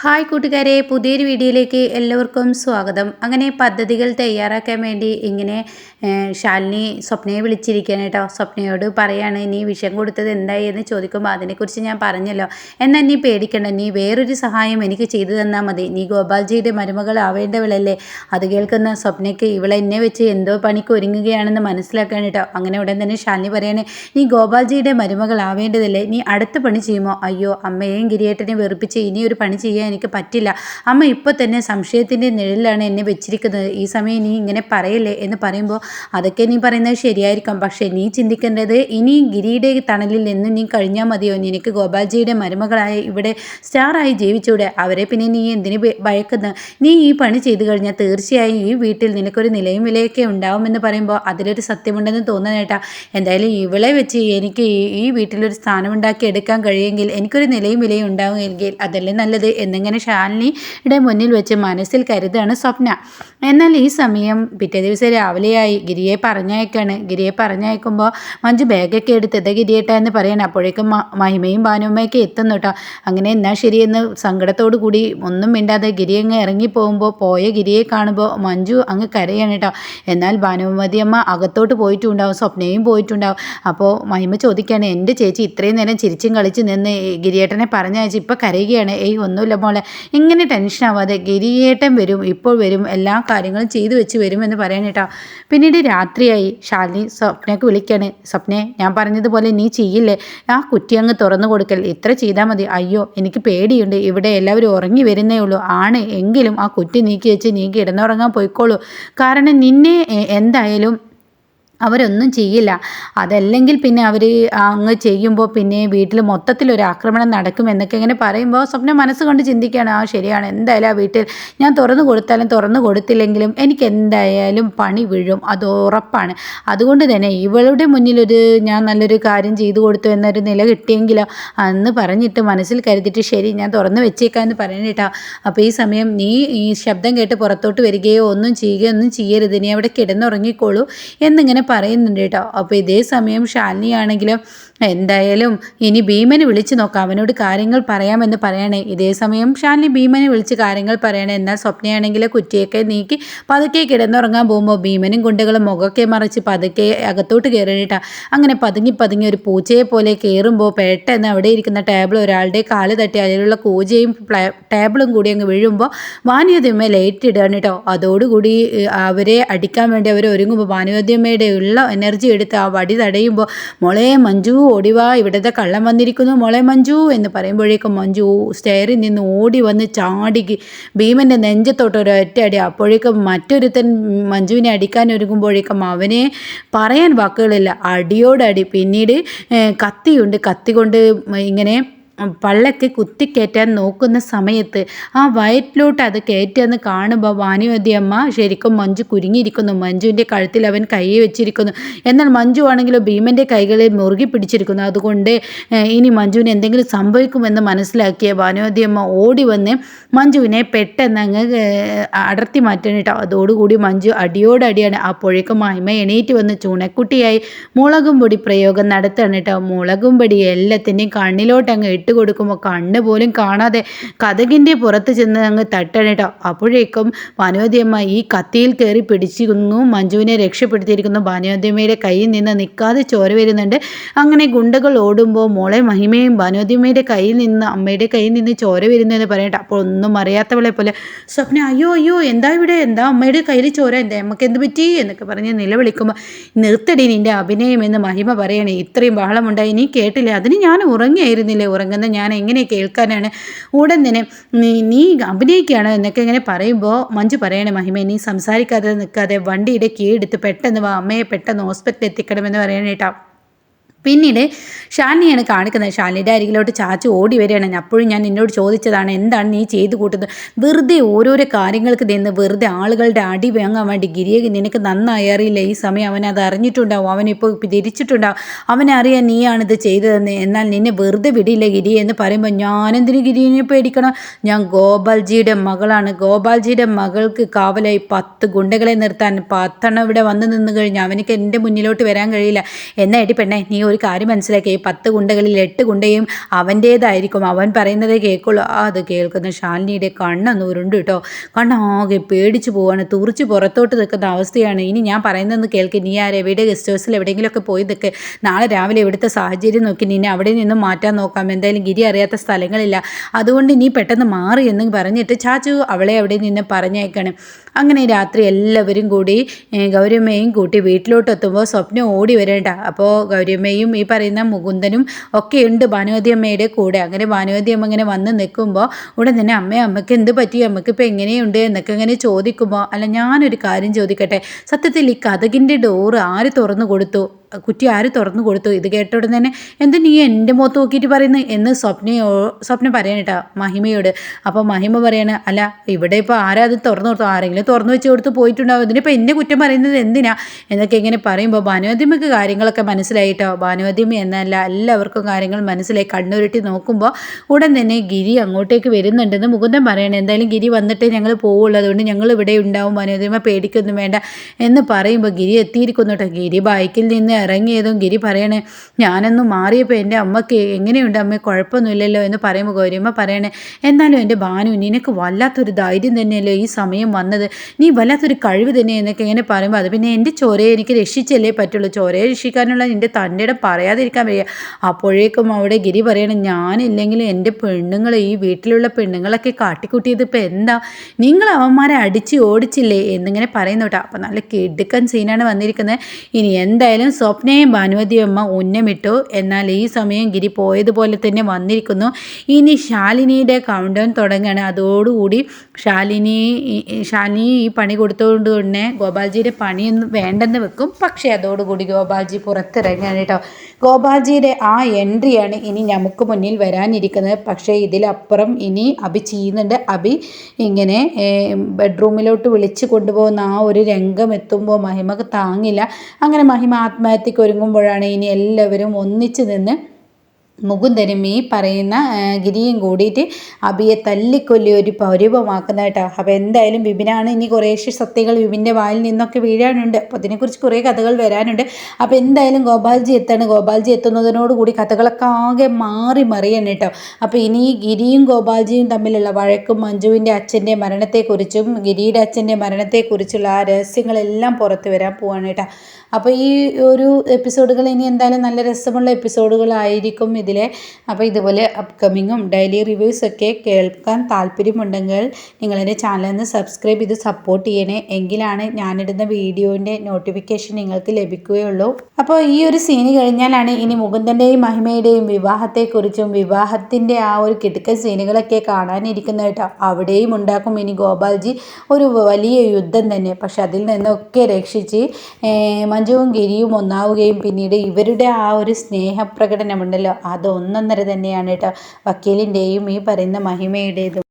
Hi കൂട്ടുകാരെ പുതിയൊരു വീഡിയോയിലേക്ക് എല്ലാവർക്കും സ്വാഗതം. അങ്ങനെ പദ്ധതികൾ തയ്യാറാക്കാൻ വേണ്ടി ഇങ്ങനെ ശാലിനി സ്വപ്നയെ വിളിച്ചിരിക്കുകയാണ് കേട്ടോ. സ്വപ്നയോട് പറയാണ് നീ വിഷം കൊടുത്തത് എന്തായി എന്ന് ചോദിക്കുമ്പോൾ അതിനെക്കുറിച്ച് ഞാൻ പറഞ്ഞല്ലോ. എന്നാൽ നീ പേടിക്കണ്ട നീ വേറൊരു സഹായം എനിക്ക് ചെയ്തു തന്നാൽ മതി. നീ ഗോപാൽജിയുടെ മരുമകൾ ആവേണ്ടവളല്ലേ? അത് കേൾക്കുന്ന സ്വപ്നയ്ക്ക് ഇവളെ എന്നെ വെച്ച് എന്തോ പണിക്ക് ഒരുങ്ങുകയാണെന്ന് മനസ്സിലാക്കുകയാണ് കേട്ടോ. അങ്ങനെ ഉടൻ തന്നെ ശാലിനി പറയാണ് നീ ഗോപാൽജിയുടെ മരുമകൾ ആവേണ്ടതല്ലേ? നീ അടുത്ത പണി ചെയ്യുമോ? അയ്യോ അമ്മയെയും ഗിരിയേട്ടനെ വെറുപ്പിച്ച് ഇനി ഒരു പണി ചെയ്യാൻ എനിക്ക് പറ്റില്ല. അമ്മ ഇപ്പോൾ തന്നെ സംശയത്തിന്റെ നിഴലിലാണ് എന്നെ വെച്ചിരിക്കുന്നത്. ഈ സമയം നീ ഇങ്ങനെ പറയല്ലേ എന്ന് പറയുമ്പോൾ അതൊക്കെ നീ പറയുന്നത് ശരിയായിരിക്കാം. പക്ഷേ നീ ചിന്തിക്കേണ്ടത് ഇനി ഗിരിയുടെ തണലിൽ എന്നും നീ കഴിഞ്ഞാൽ മതിയോ? നിനക്ക് ഗോപാൽജിയുടെ മരുമകളായ ഇവിടെ സ്റ്റാറായി ജീവിച്ചൂടെ? അവരെ പിന്നെ നീ എന്തിന് ഭയക്കുന്നു നീ ഈ പണി ചെയ്തു കഴിഞ്ഞാൽ തീർച്ചയായും ഈ വീട്ടിൽ നിനക്കൊരു നിലയും വിലയൊക്കെ ഉണ്ടാവുമെന്ന് പറയുമ്പോൾ അതിലൊരു സത്യമുണ്ടെന്ന് തോന്നുന്നേട്ടാ എന്തായാലും ഇവളെ വെച്ച് എനിക്ക് ഈ വീട്ടിലൊരു സ്ഥാനമുണ്ടാക്കി എടുക്കാൻ കഴിയുമെങ്കിൽ എനിക്കൊരു നിലയും വിലയും ഉണ്ടാവുമെങ്കിൽ അതല്ലേ നല്ലത് എന്ന് എന്നിങ്ങനെ ശാലിനിയുടെ മുന്നിൽ വെച്ച് മനസ്സിൽ കരുതാണ് സ്വപ്ന. എന്നാൽ ഈ സമയം പിറ്റേ ദിവസം രാവിലെയായി ഗിരിയെ പറഞ്ഞയക്കാണ്. ഗിരിയെ പറഞ്ഞയക്കുമ്പോൾ മഞ്ജു ബാഗൊക്കെ എടുത്ത് എടുത്തത് ഗിരിയേട്ട എന്ന് പറയണം. അപ്പോഴേക്കും മഹിമയും ഭാനുമ്മയൊക്കെ എത്തുന്നു കേട്ടോ. അങ്ങനെ എന്നാൽ ശരിയെന്ന് സങ്കടത്തോടു കൂടി ഒന്നും മിണ്ടാതെ ഗിരി അങ്ങ് ഇറങ്ങിപ്പോകുമ്പോൾ പോയ ഗിരിയെ കാണുമ്പോൾ മഞ്ജു അങ്ങ് കരയാണ് കേട്ടോ. എന്നാൽ ഭാനുമതി അമ്മ അകത്തോട്ട് പോയിട്ടുണ്ടാവും. സ്വപ്നയും പോയിട്ടുണ്ടാവും. അപ്പോൾ മഹിമ ചോദിക്കുകയാണ് എന്റെ ചേച്ചി ഇത്രയും നേരം ചിരിച്ചും കളിച്ച് നിന്ന് ഗിരിയേട്ടനെ പറഞ്ഞയച്ച് ഇപ്പോൾ കരയുകയാണ്. ഏയ് ഒന്നുമില്ല മോളെ ഇങ്ങനെ ടെൻഷൻ ആവാതെ ഗിരിയേട്ടൻ വരും ഇപ്പോൾ വരും എല്ലാ കാര്യങ്ങളും ചെയ്തു വെച്ച് വരും എന്ന് പറയാനേട്ടാ പിന്നീട് രാത്രിയായി. ശാലിനി സ്വപ്നയ്ക്ക് വിളിക്കാണ്. സ്വപ്നെ ഞാൻ പറഞ്ഞതുപോലെ നീ ചെയ്യില്ലേ? ആ കുറ്റി അങ്ങ് തുറന്നു കൊടുക്കൽ. ഇത്ര ചെയ്താൽ മതി. അയ്യോ എനിക്ക് പേടിയുണ്ട്. ഇവിടെ എല്ലാവരും ഉറങ്ങി വരുന്നേ ഉള്ളൂ. ആണ്. എങ്കിലും ആ കുറ്റി നീക്കി വെച്ച് നീ കിടന്നുറങ്ങാൻ പോയിക്കോളൂ. കാരണം നിന്നെ എന്തായാലും അവരൊന്നും ചെയ്യില്ല. അതല്ലെങ്കിൽ പിന്നെ അവർ അങ്ങ് ചെയ്യുമ്പോൾ പിന്നെ വീട്ടിൽ മൊത്തത്തിലൊരു ആക്രമണം നടക്കും എന്നൊക്കെ ഇങ്ങനെ പറയുമ്പോൾ സ്വപ്നം മനസ്സുകൊണ്ട് ചിന്തിക്കുകയാണ്. ആ ശരിയാണ്. എന്തായാലും ആ വീട്ടിൽ ഞാൻ തുറന്നു കൊടുത്താലും തുറന്നു കൊടുത്തില്ലെങ്കിലും എനിക്ക് എന്തായാലും പണി വീഴും. അത് ഉറപ്പാണ്. അതുകൊണ്ട് തന്നെ ഇവളുടെ മുന്നിലൊരു ഞാൻ നല്ലൊരു കാര്യം ചെയ്തു കൊടുത്തു എന്നൊരു നില കിട്ടിയെങ്കിലോ അന്ന് പറഞ്ഞിട്ട് മനസ്സിൽ കരുതിയിട്ട് ശരി ഞാൻ തുറന്നു വെച്ചേക്കാമെന്ന് പറഞ്ഞിട്ടാ അപ്പോൾ ഈ സമയം നീ ഈ ശബ്ദം കേട്ട് പുറത്തോട്ട് വരികയോ ഒന്നും ചെയ്യുകയോ ഒന്നും ചെയ്യരുത്. നീ അവിടെ കിടന്നുറങ്ങിക്കോളൂ എന്നിങ്ങനെ പറയുന്നുണ്ട് കേട്ടോ. അപ്പോൾ ഇതേ സമയം ശാലിനിയാണെങ്കിലും എന്തായാലും ഇനി ഭീമനെ വിളിച്ചു നോക്കാം. അവനോട് കാര്യങ്ങൾ പറയാമെന്ന് പറയണേ. ഇതേ സമയം ഷാലിനി ഭീമനെ വിളിച്ച് കാര്യങ്ങൾ പറയണേ. എന്നാൽ സ്വപ്നയാണെങ്കിൽ കുറ്റിയൊക്കെ നീക്കി പതുക്കെ കിടന്നുറങ്ങാൻ പോകുമ്പോൾ ഭീമനും ഗുണ്ടകളും മുഖമൊക്കെ മറിച്ച് പതുക്കെ അകത്തോട്ട് കയറിയിട്ടാ. അങ്ങനെ പതുങ്ങി പതുങ്ങി ഒരു പൂച്ചയെ പോലെ കയറുമ്പോൾ പെട്ടെന്ന് അവിടെ ഇരിക്കുന്ന ടേബിൾ ഒരാളുടെ കാൽ തട്ടി അതിലുള്ള കൂജയും ടേബിളും കൂടി അങ്ങ് വീഴുമ്പോൾ വാനുവദ്യമ്മ ലൈറ്റ് ഇടുകയാണ് കേട്ടോ. അതോടുകൂടി അവരെ അടിക്കാൻ വേണ്ടി അവർ ഒരുങ്ങുമ്പോൾ വാനിയോദ്യമ്മയുടെ ഉള്ള എനർജി എടുത്ത് ആ വടി തടയുമ്പോൾ മോളെ മഞ്ജു ഓടിവാ ഇവിടുത്തെ കള്ളം വന്നിരിക്കുന്നു മോളെ മഞ്ജു എന്ന് പറയുമ്പോഴേക്കും മഞ്ജു സ്റ്റെയറിൽ നിന്ന് ഓടി വന്ന് ചാടി ഭീമന്റെ നെഞ്ചത്തോട്ട് ഒരു ഒറ്റയടി അപ്പോഴേക്കും മറ്റൊരുത്തൻ മഞ്ജുവിനെ അടിക്കാൻ ഒരുങ്ങുമ്പോഴേക്കും അവനെ പറയാൻ വാക്കുകളില്ല. അടിയോടടി. പിന്നീട് കത്തിയുണ്ട്. കത്തി കൊണ്ട് ഇങ്ങനെ പള്ളക്ക് കുത്തിക്കയറ്റാൻ നോക്കുന്ന സമയത്ത് ആ വയറ്റിലോട്ട് അത് കയറ്റിയെന്ന് കാണുമ്പോൾ വാനുവതിയമ്മ ശരിക്കും മഞ്ജു കുരുങ്ങിയിരിക്കുന്നു. മഞ്ജുവിന്റെ കഴുത്തിൽ അവൻ കൈ വെച്ചിരിക്കുന്നു. എന്നാൽ മഞ്ജു ആണെങ്കിലും ഭീമന്റെ കൈകളിൽ മുറുകി പിടിച്ചിരിക്കുന്നു. അതുകൊണ്ട് ഇനി മഞ്ജുവിന് എന്തെങ്കിലും സംഭവിക്കുമെന്ന് മനസ്സിലാക്കിയ ഭാനുവതിയമ്മ ഓടി വന്ന് മഞ്ജുവിനെ പെട്ടെന്ന് അങ്ങ് അടർത്തി മാറ്റാൻ കേട്ടോ അതോടുകൂടി മഞ്ജു അടിയോടടിയാണ് അപ്പോഴേക്കും മഹിമ എണീറ്റ് വന്ന് ചൂണക്കുട്ടിയായി മുളകും പൊടി പ്രയോഗം നടത്താണ് കേട്ടോ. മുളകും പൊടി എല്ലാത്തിന്റെയും കണ്ണിലോട്ട് അങ്ങ് ഇട്ട് കൊടുക്കുമ്പോൾ കണ്ണ് പോലും കാണാതെ കഥകിന്റെ പുറത്ത് ചെന്ന് അങ്ങ് തട്ടണിട്ടോ. അപ്പോഴേക്കും ഭാനുവതിയമ്മ ഈ കത്തിയിൽ കയറി പിടിച്ചിരുന്നു. മഞ്ജുവിനെ രക്ഷപ്പെടുത്തിയിരിക്കുന്നു. ഭാനുവതിയമ്മയുടെ കയ്യിൽ നിന്ന് നിൽക്കാതെ ചോര വരുന്നുണ്ട്. അങ്ങനെ ഗുണ്ടകൾ ഓടുമ്പോൾ മോളെ മഹിമയും ഭാനുവതിയമ്മയുടെ കയ്യിൽ നിന്ന് അമ്മയുടെ കയ്യിൽ നിന്ന് ചോര വരുന്നു എന്ന് പറയട്ടെ. അപ്പോൾ ഒന്നും അറിയാത്തവളെ പോലെ സ്വപ്ന അയ്യോ അയ്യോ എന്താ ഇവിടെ? എന്താ അമ്മയുടെ കയ്യിൽ ചോര? എന്താ അമ്മയ്ക്ക് എന്ത് പറ്റി? എന്നൊക്കെ പറഞ്ഞ് നിലവിളിക്കുമ്പോൾ നിർത്തടി നിന്റെ അഭിനയം എന്ന് മഹിമ പറയണേ ഇത്രയും ബഹളമുണ്ടായി നീ കേട്ടില്ലേ? അതിന് ഞാൻ ഉറങ്ങിയായിരുന്നില്ലേ? ഉറങ്ങുന്നത് എന്ന് ഞാൻ എങ്ങനെ കേൾക്കാനാണ്? ഉടൻ തന്നെ നീ നീ അഭിനയിക്കുകയാണ് എന്നൊക്കെ ഇങ്ങനെ പറയുമ്പോൾ മഞ്ജു പറയണേ മഹിമ നീ സംസാരിക്കാതെ നിൽക്കാതെ വണ്ടിയുടെ കീ പെട്ടെന്ന് വാ അമ്മയെ പെട്ടെന്ന് ഹോസ്പിറ്റലിൽ എത്തിക്കണമെന്ന് പറയണേട്ടാ പിന്നീട് ഷാനിയാണ് കാണിക്കുന്നത്. ഷാനിയുടെ അരികിലോട്ട് ചാച്ചു ഓടി വരികയാണ്. അപ്പോഴും ഞാൻ നിന്നോട് ചോദിച്ചതാണ് എന്താണ് നീ ചെയ്തു കൂട്ടുന്നത്? വെറുതെ ഓരോരോ കാര്യങ്ങൾക്ക് നിന്ന് വെറുതെ ആളുകളുടെ അടി വാങ്ങാൻ വേണ്ടി ഗിരിയെ നിനക്ക് നന്നായി അറിയില്ല. ഈ സമയം അവൻ അത് അറിഞ്ഞിട്ടുണ്ടാവും. അവനിപ്പോൾ തിരിച്ചിട്ടുണ്ടാവും. അറിയാൻ നീയാണിത് ചെയ്തതെന്ന്. എന്നാൽ നിന്നെ വെറുതെ വിടില്ല ഗിരി എന്ന് പറയുമ്പോൾ ഞാനെന്തിനു ഗിരിയെ പേടിക്കണം? ഞാൻ ഗോപാൽജിയുടെ മകളാണ്. ഗോപാൽജിയുടെ മകൾക്ക് കാവലായി പത്ത് ഗുണ്ടകളെ നിർത്താൻ പത്തെണ്ണം ഇവിടെ വന്ന് നിന്ന് കഴിഞ്ഞാൽ അവനക്ക് എന്റെ മുന്നിലോട്ട് വരാൻ കഴിയില്ല. എന്നാ പെണ്ണേ നീ ഒരു കാര്യം മനസ്സിലാക്കി. പത്ത് കുണ്ടകളിൽ എട്ട് കുണ്ടയും അവന്റേതായിരിക്കും അവൻ പറയുന്നതേ കേൾക്കുള്ളൂ. അത് കേൾക്കുന്ന ശാലിനിയുടെ കണ്ണൊന്ന് ഉരുണ്ട് കേട്ടോ. കണ്ണാകെ പേടിച്ചു പോവാണ്. തുറിച്ച് പുറത്തോട്ട് നിൽക്കുന്ന അവസ്ഥയാണ്. ഇനി ഞാൻ പറയുന്നതെന്ന് കേൾക്ക്. നീ ആരെ? എവിടെ? ഗസ്റ്റ് ഹൗസിൽ എവിടെയെങ്കിലുമൊക്കെ പോയി നിൽക്ക്. നാളെ രാവിലെ ഇവിടുത്തെ സാഹചര്യം നോക്കി. നിന്നെ അവിടെ നിന്നും മാറ്റാൻ നോക്കാം. എന്തായാലും ഗിരി അറിയാത്ത സ്ഥലങ്ങളില്ല. അതുകൊണ്ട് നീ പെട്ടെന്ന് മാറി എന്ന് പറഞ്ഞിട്ട് ചാച്ചു അവളെ അവിടെ നിന്ന് പറഞ്ഞേക്കാണ്. അങ്ങനെ രാത്രി എല്ലാവരും കൂടി ഗൗരമ്മയും കൂട്ടി വീട്ടിലോട്ട് എത്തുമ്പോൾ സ്വപ്നം ഓടി വരേണ്ട. അപ്പോൾ ഗൗരമ്മയും ഈ പറയുന്ന മുകുന്ദനും ഒക്കെ ഉണ്ട് ഭാനുവതിയമ്മയുടെ കൂടെ. അങ്ങനെ ഭാനുവതിയമ്മ ഇങ്ങനെ വന്ന് നിൽക്കുമ്പോൾ ഉടൻ തന്നെ അമ്മ അമ്മയ്ക്ക് എന്ത് പറ്റി? അമ്മയ്ക്ക് ഇപ്പോൾ എങ്ങനെയുണ്ട്? എന്നൊക്കെ ഇങ്ങനെ ചോദിക്കുമ്പോൾ അല്ല ഞാനൊരു കാര്യം ചോദിക്കട്ടെ? സത്യത്തിൽ ഈ കഥകിന്റെ ഡോറ് ആര് തുറന്നു കൊടുത്തു? കുറ്റി ആര് തുറന്നു കൊടുത്തു? ഇത് കേട്ട ഉടൻ തന്നെ എന്താ നീ എന്റെ മുഖത്ത് നോക്കിയിട്ട് പറയുന്നു? എന്ന് സ്വപ്നയോ സ്വപ്ന പറയാനേട്ടാ മഹിമയോട്. അപ്പോൾ മഹിമ പറയാണ് അല്ല ഇവിടെ ഇപ്പോൾ ആരാ അത് തുറന്നു കൊടുത്തു ആരെങ്കിലും തുറന്നു വെച്ച് കൊടുത്ത് പോയിട്ടുണ്ടാവും. ഇതിനിപ്പോൾ എന്റെ കുറ്റം പറയുന്നത് എന്തിനാ? എന്നൊക്കെ ഇങ്ങനെ പറയുമ്പോൾ ഭാനുവദ്യമയ്ക്ക് കാര്യങ്ങളൊക്കെ മനസ്സിലായിട്ടോ ഭാനുവദ്യമ എന്നല്ല എല്ലാവർക്കും കാര്യങ്ങൾ മനസ്സിലായി. കണ്ണുരുട്ടി നോക്കുമ്പോൾ ഉടൻ തന്നെ ഗിരി അങ്ങോട്ടേക്ക് വരുന്നുണ്ടെന്ന് മുകുന്ദൻ പറയണം. എന്തായാലും ഗിരി വന്നിട്ട് ഞങ്ങൾ പോവുള്ളൂ. അതുകൊണ്ട് ഞങ്ങൾ ഇവിടെ ഉണ്ടാവും. ഭാനുവദ്യമ പേടിക്കൊന്നും വേണ്ട. എന്ന് പറയുമ്പോൾ ഗിരി എത്തിയിരിക്കുന്നു കേട്ടോ ഗിരി ബൈക്കിൽ നിന്ന് ഇറങ്ങിയതും ഗിരി പറയണേ ഞാനൊന്നും മാറിയപ്പോൾ എന്റെ അമ്മയ്ക്ക് എങ്ങനെയുണ്ട് അമ്മ? കുഴപ്പമൊന്നുമില്ലല്ലോ? എന്ന് പറയുമ്പോൾ ഗൗരിയമ്മ പറയണേ എന്നാലും എന്റെ ഭാനു നിനക്ക് വല്ലാത്തൊരു ധൈര്യം തന്നെയല്ലോ ഈ സമയം വന്നത്? നീ വല്ലാത്തൊരു കഴിവ് തന്നെ എന്നൊക്കെ ഇങ്ങനെ പറയുമ്പോൾ അത് പിന്നെ എന്റെ ചോരയെ എനിക്ക് രക്ഷിച്ചല്ലേ പറ്റുള്ളൂ. ചോരയെ രക്ഷിക്കാനുള്ള എന്റെ തന്റെ പറയാതിരിക്കാൻ വയ്യ. അപ്പോഴേക്കും അവിടെ ഗിരി പറയണം ഞാനില്ലെങ്കിലും എന്റെ പെണ്ണുങ്ങൾ ഈ വീട്ടിലുള്ള പെണ്ണുങ്ങളൊക്കെ കാട്ടിക്കൂട്ടിയത് ഇപ്പം എന്താ? നിങ്ങൾ അവന്മാരെ അടിച്ച് ഓടിച്ചില്ലേ? എന്നിങ്ങനെ പറയുന്നു കേട്ടോ അപ്പം നല്ല കിടുക്കൻ സീനാണ് വന്നിരിക്കുന്നത്. ഇനി എന്തായാലും സ്വപ്നയും ഭാനുവതിയമ്മ ഉന്നമിട്ടു. എന്നാൽ ഈ സമയം ഗിരി പോയതുപോലെ തന്നെ വന്നിരിക്കുന്നു. ഇനി ശാലിനിയുടെ കൗണ്ട് ഡൗൺ തുടങ്ങുകയാണ് അതോടുകൂടി ശാലിനി ശാലിനി ഈ പണി കൊടുത്തുകൊണ്ട് തന്നെ ഗോപാൽജിയുടെ പണിയൊന്നും വേണ്ടെന്ന് വെക്കും. പക്ഷേ അതോടുകൂടി ഗോപാൽജി പുറത്തിറങ്ങുകയാണ് കേട്ടോ. ഗോപാൽജിയുടെ ആ എൻട്രിയാണ് ഇനി നമുക്ക് മുന്നിൽ വരാനിരിക്കുന്നത്. പക്ഷേ ഇതിലപ്പുറം ഇനി അഭി ചെയ്യുന്നുണ്ട്. അഭി ഇങ്ങനെ ബെഡ്റൂമിലോട്ട് വിളിച്ചു കൊണ്ടുപോകുന്ന ആ ഒരു രംഗം എത്തുമ്പോൾ മഹിമക്ക് താങ്ങില്ല. അങ്ങനെ മഹിമ ആത്മഹത്യക്ക് ഒരുങ്ങുമ്പോഴാണ് ഇനി എല്ലാവരും ഒന്നിച്ചു നിന്ന് മുകുന്ദനും ഈ പറയുന്ന ഗിരിയും കൂടിയിട്ട് അബിയെ തല്ലിക്കൊല്ലി ഒരു പൗരൂപമാക്കുന്നതായിട്ടാണ് അപ്പോൾ എന്തായാലും വിപിനാണ് ഇനി കുറേശ്ശെ സത്യങ്ങൾ വിപിന്റെ വായിൽ നിന്നൊക്കെ വീഴാനുണ്ട്. അപ്പോൾ അതിനെക്കുറിച്ച് കുറേ കഥകൾ വരാനുണ്ട്. അപ്പോൾ എന്തായാലും ഗോപാൽജി എത്താണ്? ഗോപാൽജി എത്തുന്നതിനോടുകൂടി കഥകളൊക്കെ ആകെ മാറി മറിയണം കേട്ടോ. അപ്പോൾ ഇനി ഗിരിയും ഗോപാൽജിയും തമ്മിലുള്ള വഴക്കും മഞ്ജുവിന്റെ അച്ഛന്റെ മരണത്തെക്കുറിച്ചും ഗിരിയുടെ അച്ഛന്റെ മരണത്തെക്കുറിച്ചുള്ള ആ രഹസ്യങ്ങളെല്ലാം പുറത്തു വരാൻ പോവാണ് കേട്ടോ. അപ്പോൾ ഈ ഒരു എപ്പിസോഡുകൾ ഇനി എന്തായാലും നല്ല രസമുള്ള എപ്പിസോഡുകളായിരിക്കും. ഇതിലെ അപ്പോൾ ഇതുപോലെ അപ്കമിങ്ങും ഡെയിലി റിവ്യൂസ് ഒക്കെ കേൾക്കാൻ താല്പര്യമുണ്ടെങ്കിൽ നിങ്ങളെന്റെ ചാനലിന് സബ്സ്ക്രൈബ് ചെയ്ത് സപ്പോർട്ട് ചെയ്യണേ. എങ്കിലാണ് ഞാനിടുന്ന വീഡിയോന്റെ നോട്ടിഫിക്കേഷൻ നിങ്ങൾക്ക് ലഭിക്കുകയുള്ളൂ. അപ്പോൾ ഈ ഒരു സീന് കഴിഞ്ഞാലാണ് ഇനി മുകുന്ദന്റെയും മഹിമയുടെയും വിവാഹത്തെക്കുറിച്ചും വിവാഹത്തിന്റെ ആ ഒരു കിടുക്കൻ സീനുകളൊക്കെ കാണാനിരിക്കുന്ന കേട്ടോ. അവിടെയും ഉണ്ടാക്കും ഇനി ഗോപാൽജി ഒരു വലിയ യുദ്ധം തന്നെ. പക്ഷെ അതിൽ നിന്നൊക്കെ രക്ഷിച്ച് മഞ്ജുവും ഗിരിയും ഒന്നാവുകയും പിന്നീട് ഇവരുടെ ആ ഒരു സ്നേഹപ്രകടനമുണ്ടല്ലോ. അത് ഒന്നൊന്നര തന്നെയാണ് കേട്ടോ. വക്കീലിന്റെയും ഈ പറയുന്ന മഹിമയുടേതും.